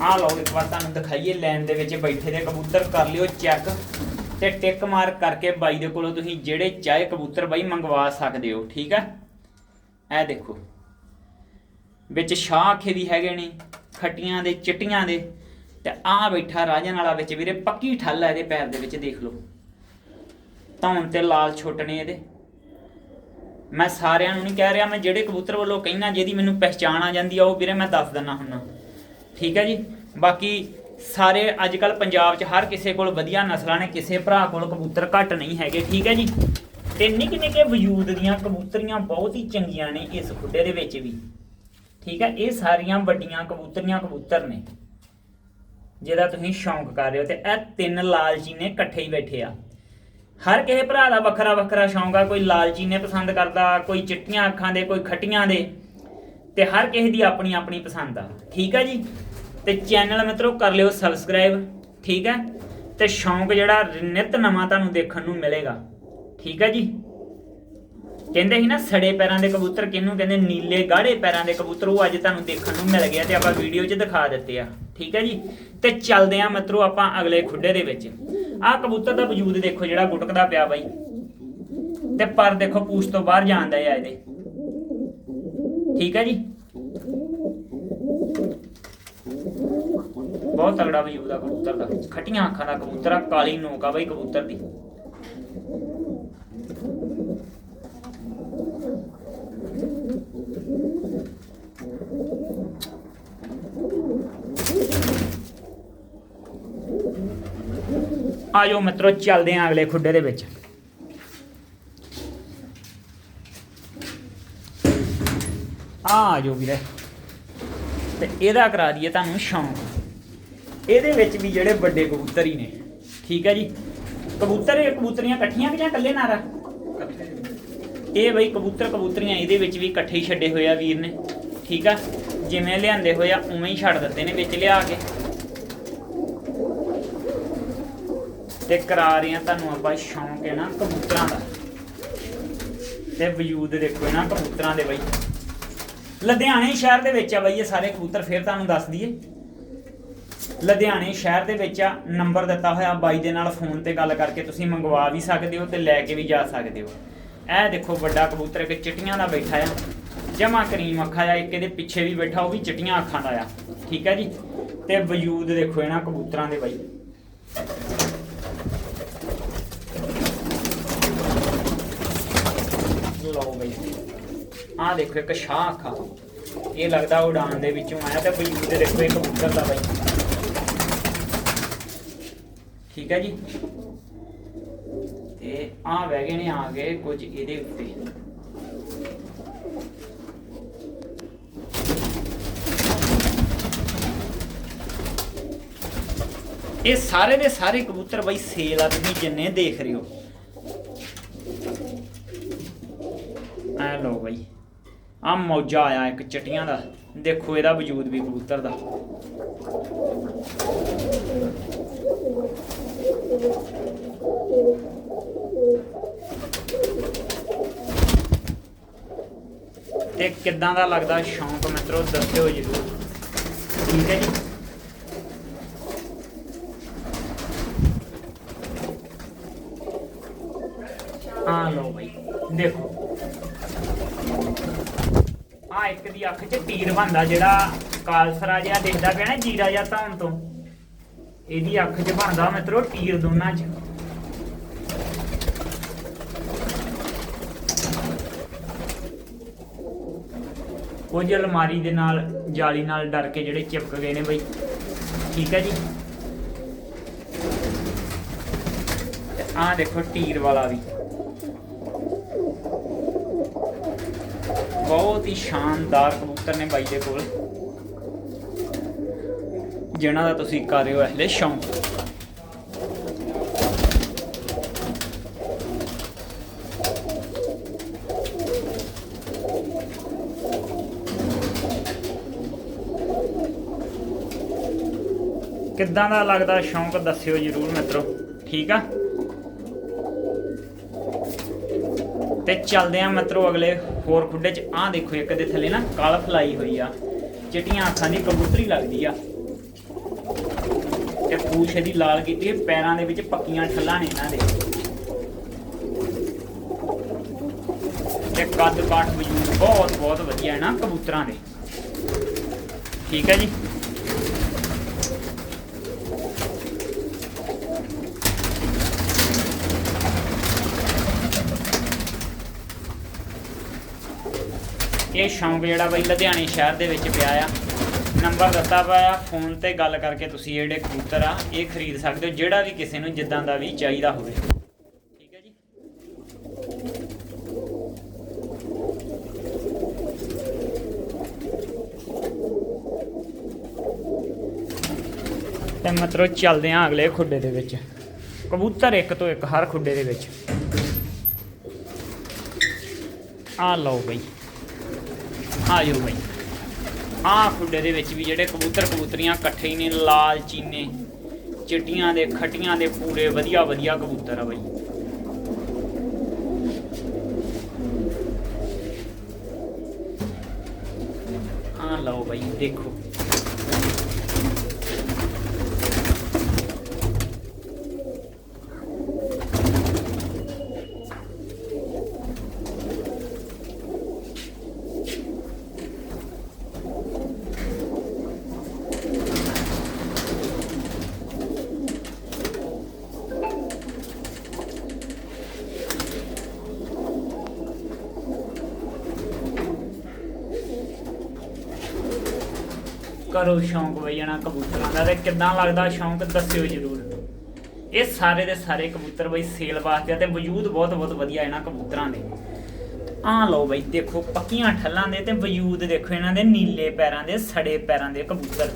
ਆਹ ਲਓ ਇੱਕ ਵਾਰ ਤੁਹਾਨੂੰ ਦਿਖਾਈਏ ਲਾਈਨ ਦੇ ਵਿੱਚ ਬੈਠੇ ਦੇ ਕਬੂਤਰ, ਕਰ ਲਿਓ ਚੈੱਕ। ਤੇ ਟਿਕ ਮਾਰ ਕਰਕੇ ਬਾਈ ਦੇ ਕੋਲੋਂ ਤੁਸੀਂ ਜਿਹੜੇ ਚਾਹੇ ਕਬੂਤਰ ਬਾਈ ਮੰਗਵਾ ਸਕਦੇ ਹੋ, ਠੀਕ ਹੈ ਇਹ ਦੇਖੋ। ਵਿੱਚ ਸ਼ਾਹ ਅੱਖੇ ਵੀ ਹੈਗੇ ਨੇ, ਖੱਟੀਆਂ ਦੇ, ਚਿੱਟੀਆਂ ਦੇ, ਤੇ ਆ ਬੈਠਾ ਰਾਜਨ ਵਾਲਾ ਵਿੱਚ ਵੀਰੇ, ਪੱਕੀ ਠੱਲ ਹੈ ਇਹਦੇ ਪੈਰ ਦੇ ਵਿੱਚ, ਦੇਖ ਲਓ। ਧੌਣ ਤੇ ਲਾਲ ਛੁੱਟ ਨੇ ਇਹਦੇ। ਮੈਂ ਸਾਰਿਆਂ ਨੂੰ ਨਹੀਂ ਕਹਿ ਰਿਹਾ, ਮੈਂ ਜਿਹੜੇ ਕਬੂਤਰ ਵੱਲੋਂ ਕਹਿਣਾ ਜਿਹਦੀ ਮੈਨੂੰ ਪਹਿਚਾਣ ਆ ਜਾਂਦੀ ਆ, ਉਹ ਵੀਰੇ ਮੈਂ ਦੱਸ ਦਿੰਦਾ ਹੁੰਨਾ ਠੀਕ ਹੈ ਜੀ? ਬਾਕੀ ਸਾਰੇ ਅੱਜ ਕੱਲ ਪੰਜਾਬ 'ਚ ਹਰ ਕਿਸੇ ਕੋਲ ਵਧੀਆ ਨਸਲਾਂ ਨੇ, ਕਿਸੇ ਭਰਾ ਕੋਲ ਕਬੂਤਰ ਘੱਟ ਨਹੀਂ ਹੈਗੇ, ਠੀਕ ਹੈ ਜੀ? ਤੇ ਨਿੱਕੇ ਨਿੱਕੇ ਵਜੂਦ ਦੀਆਂ ਕਬੂਤਰੀਆਂ ਬਹੁਤ ਹੀ ਚੰਗੀਆਂ ਨੇ ਇਸ ਖੁੱਡੇ ਦੇ ਵਿੱਚ ਵੀ। ਠੀਕ ਹੈ, ਇਹ ਸਾਰੀਆਂ ਵੱਡੀਆਂ ਕਬੂਤਰੀਆਂ ਕਬੂਤਰ ਨੇ। ਜਿਹਦਾ ਤੁਸੀਂ ਸ਼ੌਂਕ ਕਰ ਰਹੇ ਹੋ ਤੇ ਇਹ ਤਿੰਨ ਲਾਲਚੀ ਨੇ ਇਕੱਠੇ ਹੀ ਬੈਠੇ ਆ। ਹਰ ਕਿਸੇ ਭਰਾ ਦਾ ਵੱਖਰਾ ਵੱਖਰਾ ਸ਼ੌਂਕ ਆ, ਕੋਈ ਲਾਲਚੀ ਨੇ ਪਸੰਦ ਕਰਦਾ, ਕੋਈ ਚਿੱਟੀਆਂ ਅੱਖਾਂ ਦੇ, ਕੋਈ ਖੱਟੀਆਂ ਦੇ। ਤੇ ਹਰ ਕਿਸੇ ਦੀ ਆਪਣੀ ਆਪਣੀ ਪਸੰਦ ਆ। ਠੀਕ ਆ ਜੀ? ਤੇ ਚੈਨਲ ਮਿੱਤਰੋ, ਕਰ ਲਿਓ ਸਬਸਕ੍ਰਾਈਬ ਠੀਕ ਹੈ? ਤੇ ਸ਼ੌਂਕ ਜਿਹੜਾ ਨਿਤ ਨਵਾਂ ਤੁਹਾਨੂੰ ਦੇਖਣ ਨੂੰ ਮਿਲੇਗਾ। ਠੀਕ ਹੈ ਜੀ। ਕਹਿੰਦੇ ਸੀ ਨਾ, ਸੜੇ ਪੈਰਾਂ ਦੇ ਕਬੂਤਰ ਕਿਹਨੂੰ ਕਹਿੰਦੇ? ਨੀਲੇ ਗਾੜੇ ਪੈਰਾਂ ਦੇ ਕਬੂਤਰ। ਉਹ ਅੱਜ ਤੁਹਾਨੂੰ ਦੇਖਣ ਨੂੰ ਮਿਲ ਗਿਆ ਤੇ ਆਪਾਂ ਵੀਡੀਓ 'ਚ ਦਿਖਾ ਦਿੱਤੇ ਆ। ਠੀਕ ਹੈ ਜੀ। ਤੇ ਚੱਲਦੇ ਆ ਮਿੱਤਰੋ ਆਪਾਂ ਅਗਲੇ ਖੁੱਡੇ ਦੇ ਵਿੱਚ। ਆਹ ਕਬੂਤਰ ਦਾ ਵਜੂਦ ਦੇਖੋ ਜਿਹੜਾ ਗੁਟਕਦਾ ਪਿਆ ਬਾਈ। ਤੇ ਪਰ ਦੇਖੋ, ਪੂਛ ਤੋਂ ਬਾਹਰ ਜਾਂਦਾ ਆ ਇਹਦੇ। ਠੀਕ ਹੈ ਜੀ। ਬਹੁਤ ਤਗੜਾ ਵਜੂਦ ਆ ਕਬੂਤਰ ਦਾ। ਖੱਟੀਆਂ ਅੱਖਾਂ ਦਾ ਕਬੂਤਰ ਆ, ਕਾਲੀ ਨੋਕ ਆ ਬਾਈ ਕਬੂਤਰ ਦੀ। ਆਜੋ ਮਿੱਤਰੋ, ਚੱਲਦੇ ਆਂ ਅਗਲੇ ਖੁੱਡੇ ਦੇ ਵਿੱਚ। ਆ ਆਜੋ ਵੀਰੇ। ਤੇ ਇਹਦਾ ਕਰਾ ਦਈਏ ਤੁਹਾਨੂੰ ਸ਼ੌਂਕ। ਇਹਦੇ ਵਿੱਚ ਵੀ ਜਿਹੜੇ ਵੱਡੇ ਕਬੂਤਰ ਹੀ ਨੇ। ਠੀਕ ਹੈ ਜੀ? ਕਬੂਤਰ ਇਹ ਕਬੂਤਰੀਆਂ ਇਕੱਠੀਆਂ ਕਿ ਜਾਂ ਇਕੱਲੇ ਨਾਰਾ ਇਹ ਬਈ ਕਬੂਤਰ, ਕਬੂਤਰੀਆਂ ਇਹਦੇ ਵਿੱਚ ਵੀ ਇਕੱਠੇ ਹੀ ਛੱਡੇ ਹੋਏ ਆ ਵੀਰ ਨੇ। ਠੀਕ ਆ? ਜਿਵੇਂ ਲਿਆਂਦੇ ਹੋਏ ਆ, ਉਵੇਂ ਹੀ ਛੱਡ ਦਿੱਤੇ ਨੇ ਵਿੱਚ ਲਿਆ ਕੇ। ਤੇ ਕਰਾ ਰਹੇ ਆ ਤੁਹਾਨੂੰ ਆਪਾਂ ਸ਼ੌਂਕ ਹੈ ਨਾ ਕਬੂਤਰਾਂ ਦਾ। ਤੇ ਵਜੂਦ ਦੇਖੋ ਇਹਨਾਂ ਕਬੂਤਰਾਂ ਦੇ ਬਈ। ਲੁਧਿਆਣੇ ਸ਼ਹਿਰ ਦੇ ਵਿੱਚ ਆ ਬਈ ਇਹ ਸਾਰੇ ਕਬੂਤਰ, ਫਿਰ ਤੁਹਾਨੂੰ ਦੱਸ ਦਈਏ। ਲੁਧਿਆਣੇ ਸ਼ਹਿਰ ਦੇ ਵਿੱਚ ਆ ਨੰਬਰ ਦਿੱਤਾ ਹੋਇਆ ਬਾਈ ਦੇ ਨਾਲ ਫੋਨ ਤੇ ਗੱਲ ਕਰਕੇ ਤੁਸੀਂ ਮੰਗਵਾ ਵੀ ਸਕਦੇ ਹੋ ਤੇ ਲੈ ਕੇ ਵੀ ਜਾ ਸਕਦੇ ਹੋ। ਇਹ ਦੇਖੋ ਵੱਡਾ ਕਬੂਤਰ ਇੱਕ ਚਿੱਟੀਆਂ ਦਾ ਬੈਠਾ ਆ। ਜਮਾ ਕਰੀਮ ਅੱਖਾਂ ਆ ਇੱਕ ਇਹਦੇ ਪਿੱਛੇ ਵੀ ਬੈਠਾ, ਉਹ ਵੀ ਚਿੱਟੀਆਂ ਅੱਖਾਂ ਦਾ ਆ। ਠੀਕ ਹੈ ਜੀ? ਤੇ ਵਜੂਦ ਦੇਖੋ ਇਹਨਾਂ ਕਬੂਤਰਾਂ ਦੇ ਬਾਈ। ਲਓ ਬਈ। ਆਹ ਦੇਖੋ ਇੱਕ ਸ਼ਾਹ ਅੱਖਾਂ ਇਹ ਲੱਗਦਾ ਉਡਾਨ ਦੇ ਵਿੱਚੋਂ ਆਇਆ ਤੇ ਵਜੂਦ ਦੇ ਦੇਖੋ ਇੱਕ ਕਬੂਤਰ ਦਾ ਬਈ। ਠੀਕ ਹੈ ਜੀ। ਤੇ ਆ ਬਹਿ ਗਏ ਨੇ ਆ ਗਏ ਕੁਝ ਇਹਦੇ ਉੱਤੇ। ਇਹ ਸਾਰੇ ਦੇ ਸਾਰੇ ਕਬੂਤਰ ਬਈ ਸੇਲ ਆ, ਤੁਸੀਂ ਜਿੰਨੇ ਦੇਖ ਰਹੇ ਹੋ। ਆ ਲਓ ਬਾਈ। ਆ ਮੌਜਾ ਆਇਆ ਇੱਕ ਚਟੀਆਂ ਦਾ। ਦੇਖੋ ਇਹਦਾ ਵਜੂਦ ਵੀ ਕਬੂਤਰ ਦਾ। ਤੇ ਕਿੱਦਾਂ ਦਾ ਲੱਗਦਾ ਸ਼ੌਂਕ ਮਿੱਤਰੋ, ਦੱਸਿਓ ਜਰੂਰ। ਠੀਕ ਹੈ ਜੀ? ਆ ਲਓ ਬਈ। ਦੇਖੋ। ਇੱਕ ਦੀ ਅੱਖ 'ਚ ਟੀਰ ਬੰਦਾ ਜਿਹੜਾ ਕਾਲਸਰਾ ਜਿਹਾ ਦਿਖਦਾ ਪਿਆ ਨਾ, ਜੀਰਾ ਜਿਹਾ ਧੌਣ ਤੋਂ। ਇਹਦੀ ਅੱਖ 'ਚ ਬਣਦਾ ਮਿੱਤਰੋ ਟੀਰ ਦੋਨਾਂ 'ਚ। ਕੁਝ ਅਲਮਾਰੀ ਦੇ ਨਾਲ, ਜਾਲੀ ਨਾਲ ਡਰ ਕੇ ਜਿਹੜੇ ਚਿਪਕ ਗਏ ਨੇ ਬਈ। ਠੀਕ ਹੈ ਜੀ? ਆਹ ਦੇਖੋ ਟੀਰ ਵਾਲਾ ਵੀ। ਬਹੁਤ ਹੀ ਸ਼ਾਨਦਾਰ ਕਬੂਤਰ ਨੇ ਬਾਈ ਦੇ ਕੋਲ। ਜਿਹਨਾਂ ਦਾ ਤੁਸੀਂ ਕਰ ਰਹੇ ਹੋ ਇਹਲੇ ਸ਼ੌਂਕ। ਕਿੱਦਾਂ ਦਾ ਲੱਗਦਾ ਸ਼ੌਂਕ ਦੱਸਿਓ ਜਰੂਰ ਮਿੱਤਰੋ, ਠੀਕ ਆ? ਤੇ ਚੱਲਦੇ ਆ ਮਿੱਤਰੋ ਅਗਲੇ ਹੋਰ ਖੁੱਡੇ 'ਚ। ਆਹ ਦੇਖੋ ਇੱਕ ਦੇ ਥੱਲੇ ਨਾ ਕਾਲ ਫਲਾਈ ਹੋਈ ਆ। ਚਿੱਟੀਆਂ ਅੱਖਾਂ ਦੀ ਕਬੂਤਰੀ ਲੱਗਦੀ ਆ। ਤੇ ਪੂਛ ਇਹਦੀ ਲਾਲ ਕੀਤੀ ਹੈ ਪੈਰਾਂ ਦੇ ਵਿੱਚ ਪੱਕੀਆਂ ਠੱਲਾਂ ਨੇ ਇਹਨਾਂ ਦੇ। ਤੇ ਕੱਦ ਕਾਠ ਵਜੂਦ ਬਹੁਤ ਬਹੁਤ ਵਧੀਆ ਹੈ ਨਾ ਕਬੂਤਰਾਂ ਦੇ। ਠੀਕ ਹੈ ਜੀ? ਇਹ ਸ਼ੌਂਕ ਜਿਹੜਾ ਬਈ ਲੁਧਿਆਣੇ ਸ਼ਹਿਰ ਦੇ ਵਿੱਚ ਪਿਆ ਆ। ਨੰਬਰ ਦਿੱਤਾ ਪਿਆ ਫੋਨ ਤੇ ਗੱਲ ਕਰਕੇ ਤੁਸੀਂ ਜਿਹੜੇ ਕਬੂਤਰ ਆ, ਇਹ ਖਰੀਦ ਸਕਦੇ ਹੋ, ਜਿਹੜਾ ਵੀ ਕਿਸੇ ਨੂੰ ਜਿੱਦਾਂ ਦਾ ਵੀ ਚਾਹੀਦਾ ਹੋਵੇ। ਠੀਕ ਹੈ ਜੀ? ਤੇ ਮਤਲਬ ਚੱਲਦੇ ਆਂ ਅਗਲੇ ਖੁੱਡੇ ਦੇ ਵਿੱਚ। ਕਬੂਤਰ ਇੱਕ ਤੋਂ ਇੱਕ ਹਰ ਖੁੱਡੇ ਦੇ ਵਿੱਚ। ਆ ਲਓ ਬਈ। ਆ ਜਾਓ ਬਈ ਆ ਖੁੱਡੇ ਦੇ ਵਿੱਚ ਵੀ ਜਿਹੜੇ ਕਬੂਤਰ ਕਬੂਤਰੀਆਂ ਇਕੱਠੇ ਹੀ ਨੇ, ਲਾਲ ਚੀਨੇ, ਚਿੱਟੀਆਂ ਦੇ, ਖੱਟੀਆਂ ਦੇ ਪੂਰੇ ਵਧੀਆ ਵਧੀਆ ਕਬੂਤਰ ਆ ਬਈ। ਆ ਲਓ ਬਈ, ਦੇਖੋ। ਕਰੋ ਸ਼ੌਂਕ ਬਈ ਜਣਾ ਕਬੂਤਰਾਂ ਦਾ ਤੇ ਕਿੱਦਾਂ ਲੱਗਦਾ ਸ਼ੌਂਕ ਦੱਸਿਓ ਜਰੂਰ। ਇਹ ਸਾਰੇ ਦੇ ਸਾਰੇ ਕਬੂਤਰ ਬਈ ਸੇਲ ਵਾਸਤੇ ਤੇ ਵਜੂਦ ਬਹੁਤ ਬਹੁਤ ਵਧੀਆ ਇਹਨਾਂ ਕਬੂਤਰਾਂ ਦੇ। ਆ ਲਓ ਬਈ ਦੇਖੋ, ਪੱਕੀਆਂ ਠੱਲਾਂ ਦੇ ਤੇ ਵਜੂਦ ਦੇਖੋ ਇਹਨਾਂ ਦੇ ਨੀਲੇ ਪੈਰਾਂ ਦੇ, ਸੜੇ ਪੈਰਾਂ ਦੇ ਕਬੂਤਰ।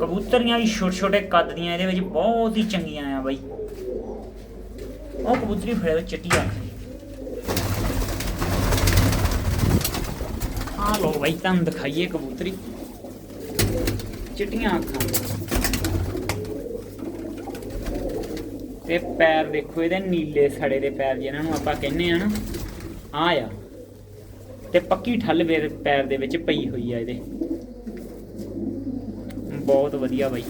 ਕਬੂਤਰੀਆਂ ਵੀ ਛੋਟੇ ਛੋਟੇ ਕੱਦ ਦੀਆਂ ਇਹਦੇ ਵਿੱਚ ਬਹੁਤ ਹੀ ਚੰਗੀਆਂ ਆ ਬਾਈ। ਉਹ ਕਬੂਤਰੀ ਫੜੇ ਚਿੱਟੀ ਆ ਦੀ ਲਓ ਬਾਈ ਤੁਹਾਨੂੰ ਦਿਖਾਈਏ ਕਬੂਤਰੀ। ਚਿੱਟੀਆਂ ਅੱਖਾਂ। ਤੇ ਪੈਰ ਦੇਖੋ, ਇਹਦੇ ਨੀਲੇ ਸੜੇ ਦੇ ਪੈਰ ਜਿਹਨਾਂ ਨੂੰ ਆਪਾਂ ਕਹਿੰਦੇ ਆ ਨਾ ਆ ਆ। ਤੇ ਪੱਕੀ ਠੱਲ ਵੇ ਪੈਰ ਦੇ ਵਿੱਚ ਪਈ ਹੋਈ ਆ ਇਹਦੇ। ਬਹੁਤ ਵਧੀਆ ਬਾਈ।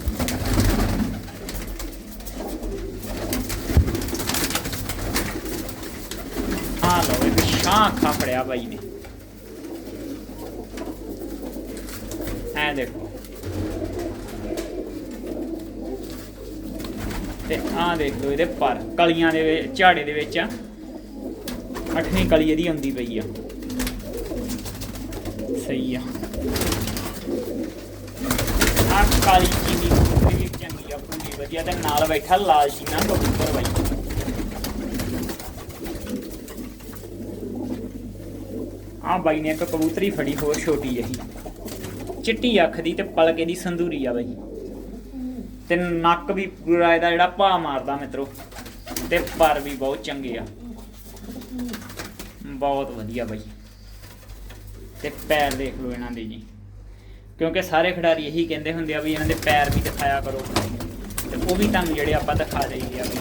ਆ ਲਓ, ਇੱਕ ਸ਼ਾਹ ਅੱਖਾਂ ਫੜਿਆ ਬਾਈ ਨੇ। ਐ ਦੇਖੋ। ਤੇ ਆਹ ਦੇਖ ਲਓ ਇਹਦੇ ਪਰ, ਕਲੀਆਂ ਦੇ ਵਿੱਚ, ਝਾੜੇ ਦੇ ਵਿੱਚ ਆ। ਅੱਠਵੀਂ ਕਲੀ ਇਹਦੀ ਆਉਂਦੀ ਪਈ ਆ। ਸਹੀ ਆ। ਆ ਕਾਲੀ ਚੀਨੀ ਕਬੂਤਰੀ ਵੀ ਚੰਗੀ ਆ ਪੂਰੀ ਵਧੀਆ, ਤੇ ਨਾਲ ਬੈਠਾ ਲਾਲ ਚੀਨਾ ਕਬੂਤਰ ਬਾਈ। ਆ ਬਾਈ ਨੇ ਇੱਕ ਕਬੂਤਰੀ ਫੜੀ, ਹੋਰ ਛੋਟੀ ਜਿਹੀ। ਚਿੱਟੀ ਅੱਖ ਦੀ ਤੇ ਪਲਕ ਇਹਦੀ ਸੰਧੂਰੀ ਆ ਬਾਈ। ਤੇ ਨੱਕ ਵੀ ਪੂਰਾ ਇਹਦਾ ਜਿਹੜਾ ਭਾ ਮਾਰਦਾ ਮਿੱਤਰੋ, ਤੇ ਪਰ ਵੀ ਬਹੁਤ ਚੰਗੇ ਆ। ਬਹੁਤ ਵਧੀਆ ਬਾਈ। ਤੇ ਪੈਰ ਦੇਖ ਲਓ ਇਹਨਾਂ ਦੇ ਜੀ। ਕਿਉਂਕਿ ਸਾਰੇ ਖਿਡਾਰੀ ਇਹੀ ਕਹਿੰਦੇ ਹੁੰਦੇ ਆ ਵੀ ਇਹਨਾਂ ਦੇ ਪੈਰ ਵੀ ਦਿਖਾਇਆ ਕਰੋ। ਤੇ ਉਹ ਵੀ ਤੁਹਾਨੂੰ ਜਿਹੜੇ ਆਪਾਂ ਦਿਖਾ ਦੇਈਏ ਆ ਬਈ।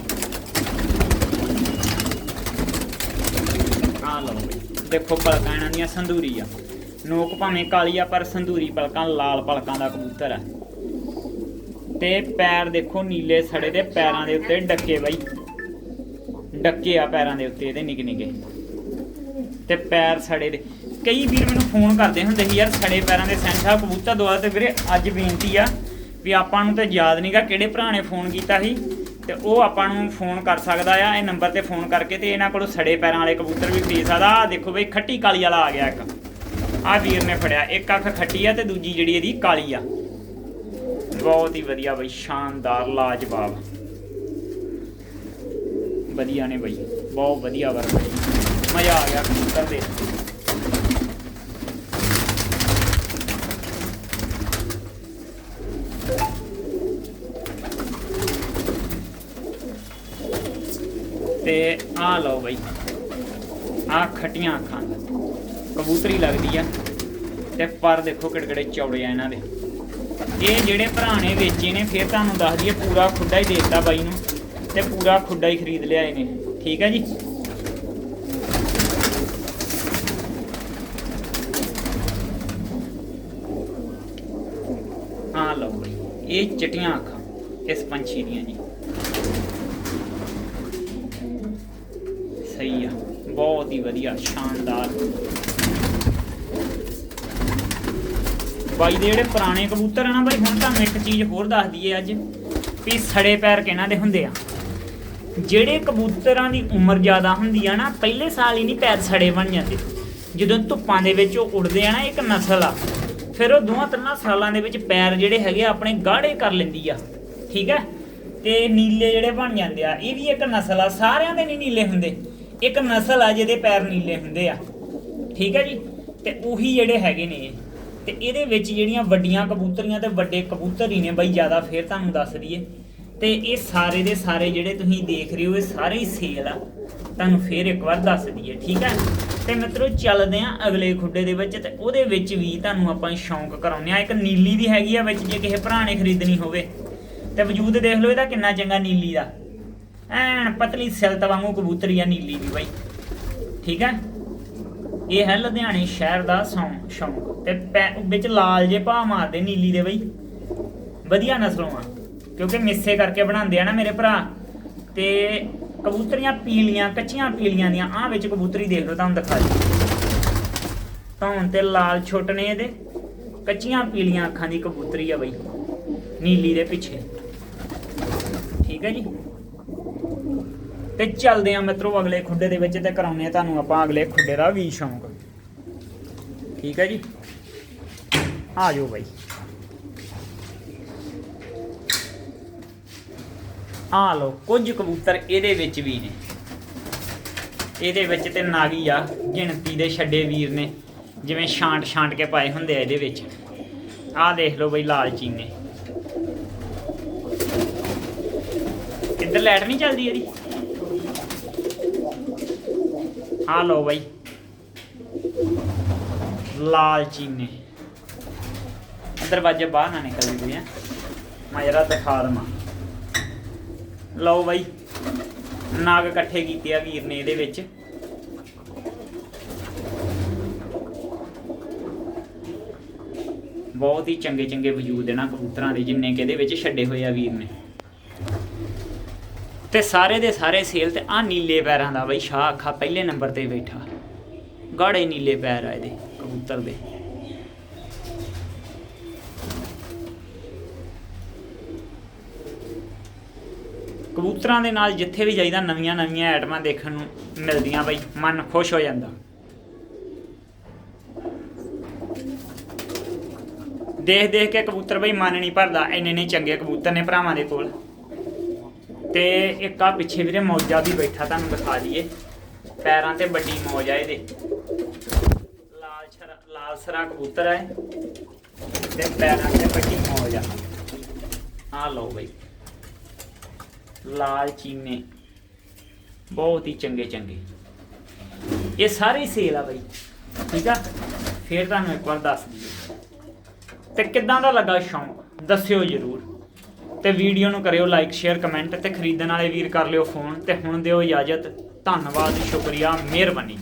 ਆ ਲਓ ਬਈ। ਦੇਖੋ ਪਲਕਾਂ ਇਹਨਾਂ ਦੀਆਂ ਸੰਧੂਰੀ ਆ। ਨੋਕ ਭਾਵੇਂ ਕਾਲੀ ਆ ਪਰ ਸੰਧੂਰੀ ਪਲਕਾਂ, ਲਾਲ ਪਲਕਾਂ ਦਾ ਕਬੂਤਰ ਆ। ਤੇ ਪੈਰ ਦੇਖੋ ਨੀਲੇ ਸੜੇ ਦੇ ਪੈਰਾਂ ਦੇ ਉੱਤੇ ਡੱਕੇ ਬਾਈ। ਡੱਕੇ ਆ ਪੈਰਾਂ ਦੇ ਉੱਤੇ, ਇਹਦੇ ਨਿੱਕੇ ਨਿੱਕੇ। ਤੇ ਪੈਰ ਸੜੇ ਦੇ। ਕਈ ਵੀਰ ਮੈਨੂੰ ਫੋਨ ਕਰਦੇ ਹੁੰਦੇ ਸੀ, ਯਾਰ ਸੜੇ ਪੈਰਾਂ ਦੇ ਸੈਂਸਾ ਕਬੂਤਰ ਦਵਾ ਤੇ ਵੀਰੇ ਅੱਜ ਬੇਨਤੀ ਆ ਵੀ ਆਪਾਂ ਨੂੰ ਤੇ ਯਾਦ ਨਹੀਂਗਾ ਕਿਹੜੇ ਭਰਾ ਨੇ ਫੋਨ ਕੀਤਾ ਸੀ, ਤੇ ਉਹ ਆਪਾਂ ਨੂੰ ਫੋਨ ਕਰ ਸਕਦਾ ਆ, ਇਹ ਨੰਬਰ ਤੇ ਫੋਨ ਕਰਕੇ ਤੇ ਇਹਨਾਂ ਕੋਲੋਂ ਸੜੇ ਪੈਰਾਂ ਵਾਲੇ ਕਬੂਤਰ ਵੀ ਖਰੀਦ ਸਕਦਾ। ਆ ਦੇਖੋ ਬਈ, ਖੱਟੀ ਕਾਲੀ ਵਾਲਾ ਆ ਗਿਆ ਇੱਕ। ਆ ਵੀਰ ਨੇ ਫੜਿਆ, ਇੱਕ ਅੱਖ ਖੱਟੀ ਆ ਤੇ ਦੂਜੀ ਜਿਹੜੀ ਇਹਦੀ ਕਾਲੀ ਆ। ਬਹੁਤ ਹੀ ਵਧੀਆ ਬਈ, ਸ਼ਾਨਦਾਰ, ਲਾਜਵਾਬ। ਵਧੀਆ ਨੇ ਬਈ, ਬਹੁਤ ਵਧੀਆ ਵਰ ਮਜ਼ਾ ਆ ਗਿਆ ਕਬੂਤਰ ਦੇ ਤੇ ਆ ਲਓ ਬਈ ਆ ਖਟੀਆਂ ਅੱਖਾਂ। ਕਬੂਤਰੀ ਲੱਗਦੀ ਆ। ਤੇ ਪਰ ਦੇਖੋ ਕਿੜਕੜੇ ਚੌੜੇ ਆ ਇਹਨਾਂ ਦੇ। ਇਹ ਜਿਹੜੇ ਭਰਾ ਨੇ ਵੇਚੇ ਨੇ, ਫਿਰ ਤੁਹਾਨੂੰ ਦੱਸ ਦਈਏ, ਪੂਰਾ ਖੁੱਡਾ ਹੀ ਦੇਤਾ ਬਾਈ ਨੂੰ ਤੇ ਪੂਰਾ ਖੁੱਡਾ ਹੀ ਖਰੀਦ ਲਿਆ ਇਹਨੇ ਠੀਕ ਹੈ ਜੀ? ਆ ਲਓ ਬਈ, ਇਹ ਚਟੀਆਂ ਅੱਖਾਂ, ਇਸ ਪੰਛੀ ਦੀਆਂ ਜੀ। ਸਹੀ ਆ, ਬਹੁਤ ਹੀ ਵਧੀਆ, ਸ਼ਾਨਦਾਰ। ਬਾਈ ਦੇ ਜਿਹੜੇ ਪੁਰਾਣੇ ਕਬੂਤਰ ਆ ਨਾ ਬਾਈ, ਹੁਣ ਤੁਹਾਨੂੰ ਇੱਕ ਚੀਜ਼ ਹੋਰ ਦੱਸ ਦਈਏ ਅੱਜ ਵੀ ਸੜੇ ਪੈਰ ਕਿਹਨਾਂ ਦੇ ਹੁੰਦੇ ਆ। ਜਿਹੜੇ ਕਬੂਤਰਾਂ ਦੀ ਉਮਰ ਜ਼ਿਆਦਾ ਹੁੰਦੀ ਆ ਨਾ, ਪਹਿਲੇ ਸਾਲ ਹੀ ਨਹੀਂ ਪੈਰ ਸੜੇ ਬਣ ਜਾਂਦੇ। ਜਦੋਂ ਧੁੱਪਾਂ ਦੇ ਵਿੱਚ ਉਹ ਉੱਡਦੇ ਆ ਨਾ, ਇੱਕ ਨਸਲ ਆ, ਫਿਰ ਉਹ ਦੋਹਾਂ ਤਿੰਨਾਂ ਸਾਲਾਂ ਦੇ ਵਿੱਚ ਪੈਰ ਜਿਹੜੇ ਹੈਗੇ ਆ, ਆਪਣੇ ਗਾੜੇ ਕਰ ਲੈਂਦੀ ਆ। ਠੀਕ ਹੈ ਤੇ ਨੀਲੇ ਜਿਹੜੇ ਬਣ ਜਾਂਦੇ ਆ, ਇਹ ਵੀ ਇੱਕ ਨਸਲ ਆ, ਸਾਰਿਆਂ ਦੇ ਨਹੀਂ ਨੀਲੇ ਹੁੰਦੇ। ਇੱਕ ਨਸਲ ਆ ਜਿਹਦੇ ਪੈਰ ਨੀਲੇ ਹੁੰਦੇ ਆ। ਠੀਕ ਹੈ ਜੀ? ਤੇ ਉਹੀ ਜਿਹੜੇ ਹੈਗੇ ਨੇ ਤੇ ਇਹਦੇ ਵਿੱਚ ਜਿਹੜੀਆਂ ਵੱਡੀਆਂ ਕਬੂਤਰੀਆਂ ਤੇ ਵੱਡੇ ਕਬੂਤਰ ਹੀ ਨੇ ਬਈ, ਜ਼ਿਆਦਾ ਫੇਰ ਤੁਹਾਨੂੰ ਦੱਸ ਦਈਏ। ਤੇ ਇਹ ਸਾਰੇ ਦੇ ਸਾਰੇ ਜਿਹੜੇ ਤੁਸੀਂ ਦੇਖ ਰਹੇ ਹੋ, ਇਹ ਸਾਰੇ ਹੀ ਸੇਲ ਆ। ਤੁਹਾਨੂੰ ਫੇਰ ਇੱਕ ਵਾਰ ਦੱਸ ਦਈਏ, ਠੀਕ ਹੈ? ਤੇ ਮਿੱਤਰੋ, ਚੱਲਦੇ ਆ ਅਗਲੇ ਖੁੱਡੇ ਦੇ ਵਿੱਚ ਤੇ ਉਹਦੇ ਵਿੱਚ ਵੀ ਤੁਹਾਨੂੰ ਆਪਾਂ ਸ਼ੌਂਕ ਕਰਾਉਂਦੇ ਆ ਇੱਕ ਨੀਲੀ ਦੀ ਹੈਗੀ ਆ ਵਿੱਚ, ਜੇ ਕਿਸੇ ਭਰਾ ਨੇ ਖਰੀਦਣੀ ਹੋਵੇ। ਤੇ ਵਜੂਦ ਦੇਖ ਲਓ ਇਹਦਾ ਕਿੰਨਾ ਚੰਗਾ ਨੀਲੀ ਦਾ। ਐਨ ਪਤਲੀ ਸਿਲਤ ਵਾਂਗੂ ਕਬੂਤਰੀ ਆ ਨੀਲੀ ਦੀ ਬਾਈ। ਠੀਕ ਹੈ? ਇਹ ਹੈ ਲੁਧਿਆਣੇ ਸ਼ਹਿਰ ਦਾ ਸ਼ੌਂਕ। ਤੇ ਵਿੱਚ ਲਾਲ ਜੇ ਭਾ ਮਾਰਦੇ, ਨੀਲੀ ਦੇ ਬਈ। ਵਧੀਆ ਨਸਲੋਂ ਆ। ਕਿਉਂਕਿ ਮਿੱਸੇ ਕਰਕੇ ਬਣਾਉਂਦੇ ਆ ਨਾ ਮੇਰੇ ਭਰਾ। ਤੇ ਕਬੂਤਰੀਆਂ ਪੀਲੀਆਂ, ਕੱਚੀਆਂ ਪੀਲੀਆਂ ਦੀਆਂ, ਆਹ ਵਿੱਚ ਕਬੂਤਰੀ ਦੇਖ ਲਓ, ਤੁਹਾਨੂੰ ਦਿਖਾ ਦਿਓ ਧੌਣ ਤੇ ਲਾਲ ਛੁੱਟ ਨੇ ਇਹਦੇ। ਕੱਚੀਆਂ ਪੀਲੀਆਂ ਅੱਖਾਂ ਦੀ ਕਬੂਤਰੀ ਆ ਬਈ। ਨੀਲੀ ਦੇ ਪਿੱਛੇ। ਠੀਕ ਹੈ ਜੀ? ਤੇ ਚੱਲਦੇ ਆ ਮਿੱਤਰੋ ਅਗਲੇ ਖੁੱਡੇ ਦੇ ਵਿੱਚ ਤੇ ਕਰਾਉਨੇ ਆ ਤੁਹਾਨੂੰ ਆਪਾਂ ਅਗਲੇ ਖੁੱਡੇ ਦਾ ਵੀ ਸ਼ੌਂਕ। ਠੀਕ ਹੈ ਜੀ? ਆ ਜਾਓ ਬਾਈ। ਆ ਲਓ, ਕੁਝ ਕਬੂਤਰ ਇਹਦੇ ਵਿੱਚ ਵੀ ਨੇ। ਇਹਦੇ ਵਿੱਚ ਤੇ ਨਾਗੀ ਆ, ਗਿਣਤੀ ਦੇ ਛੱਡੇ ਵੀਰ ਨੇ, ਜਿਵੇਂ ਛਾਂਟ ਛਾਂਟ ਕੇ ਪਾਏ ਹੁੰਦੇ ਆ ਇਹਦੇ ਵਿੱਚ। ਆਹ ਦੇਖ ਲਓ ਬਈ, ਲਾਲ ਚੀਨੇ। ਇੱਧਰ ਲਾਈਟ ਨਹੀਂ ਚੱਲਦੀ ਇਹਦੀ? ਆ ਲਓ ਬਾਈ। ਲਾਲ ਚੀਨੇ। ਦਰਵਾਜ਼ੇ ਬਾਹਰ ਨਾ ਨਿਕਲਦੀ ਕੋਈ ਹੈ ਮੈਂ ਜਰਾ ਦਿਖਾ ਦਵਾਂ। ਲਓ ਬਾਈ। ਨਾਗ ਇਕੱਠੇ ਕੀਤੇ ਆ ਵੀਰ ਨੇ ਇਹਦੇ ਵਿੱਚ। ਬਹੁਤ ਹੀ ਚੰਗੇ ਚੰਗੇ ਵਜੂਦ ਇਹਨਾਂ ਕਬੂਤਰਾਂ ਦੇ, ਜਿੰਨੇ ਕਿ ਇਹਦੇ ਵਿੱਚ ਛੱਡੇ ਹੋਏ ਆ ਵੀਰ ਨੇ। ਤੇ ਸਾਰੇ ਦੇ ਸਾਰੇ ਸੇਲ ਤੇ ਆ ਨੀਲੇ ਪੈਰਾਂ ਦਾ ਬਈ ਸ਼ਾਹ ਅੱਖਾ ਪਹਿਲੇ ਨੰਬਰ ਤੇ ਬੈਠਾ। ਗਾੜੇ ਨੀਲੇ ਪੈਰ ਆ ਇਹਦੇ, ਕਬੂਤਰ ਦੇ। ਕਬੂਤਰਾਂ ਦੇ ਨਾਲ ਜਿੱਥੇ ਵੀ ਜਾਈਦਾ, ਨਵੀਆਂ ਨਵੀਆਂ ਆਈਟਮਾਂ ਦੇਖਣ ਨੂੰ ਮਿਲਦੀਆਂ ਬਈ, ਮਨ ਖੁਸ਼ ਹੋ ਜਾਂਦਾ। ਦੇਖ ਦੇਖ ਕੇ ਕਬੂਤਰ ਬਈ ਮਨ ਨਹੀਂ ਭਰਦਾ ਇੰਨੇ ਨੇ ਚੰਗੇ ਕਬੂਤਰ ਨੇ ਭਰਾਵਾਂ ਦੇ ਕੋਲ। ਤੇ ਇੱਕ ਆ ਪਿੱਛੇ ਵੀਰੇ ਮੌਜਾ ਵੀ ਬੈਠਾ, ਤੁਹਾਨੂੰ ਦਿਖਾ ਦਈਏ। ਪੈਰਾਂ ਤੇ ਵੱਡੀ ਮੌਜ ਆ ਇਹਦੇ। ਲਾਲ ਛਰਾ, ਲਾਲ ਸਰਾ ਕਬੂਤਰ ਹੈ ਤੇ ਪੈਰਾਂ ਤੇ ਵੱਡੀ ਮੌਜ ਆ। ਆ ਲਓ ਬਈ। ਲਾਲ ਚੀਨੇ। ਬਹੁਤ ਹੀ ਚੰਗੇ ਚੰਗੇ ਇਹ ਸਾਰੇ ਸੇਲ ਆ ਬਈ। ਠੀਕ ਆ? ਫੇਰ ਤੁਹਾਨੂੰ ਇੱਕ ਵਾਰ ਦੱਸ ਦਈਏ। ਤੇ ਕਿੱਦਾਂ ਦਾ ਲੱਗਾ ਸ਼ੌਂਕ? ਦੱਸਿਓ ਜਰੂਰ। ਤੇ ਵੀਡੀਓ ਨੂੰ ਕਰਿਓ ਲਾਈਕ ਸ਼ੇਅਰ ਕਮੈਂਟ ਤੇ ਖਰੀਦਣ ਵਾਲੇ ਵੀਰ ਕਰ ਲਿਓ ਫੋਨ ਤੇ ਹੁਣ ਦਿਓ ਇਜਾਜ਼ਤ। ਧੰਨਵਾਦ, ਸ਼ੁਕਰੀਆ, ਮਿਹਰਬਾਨੀ।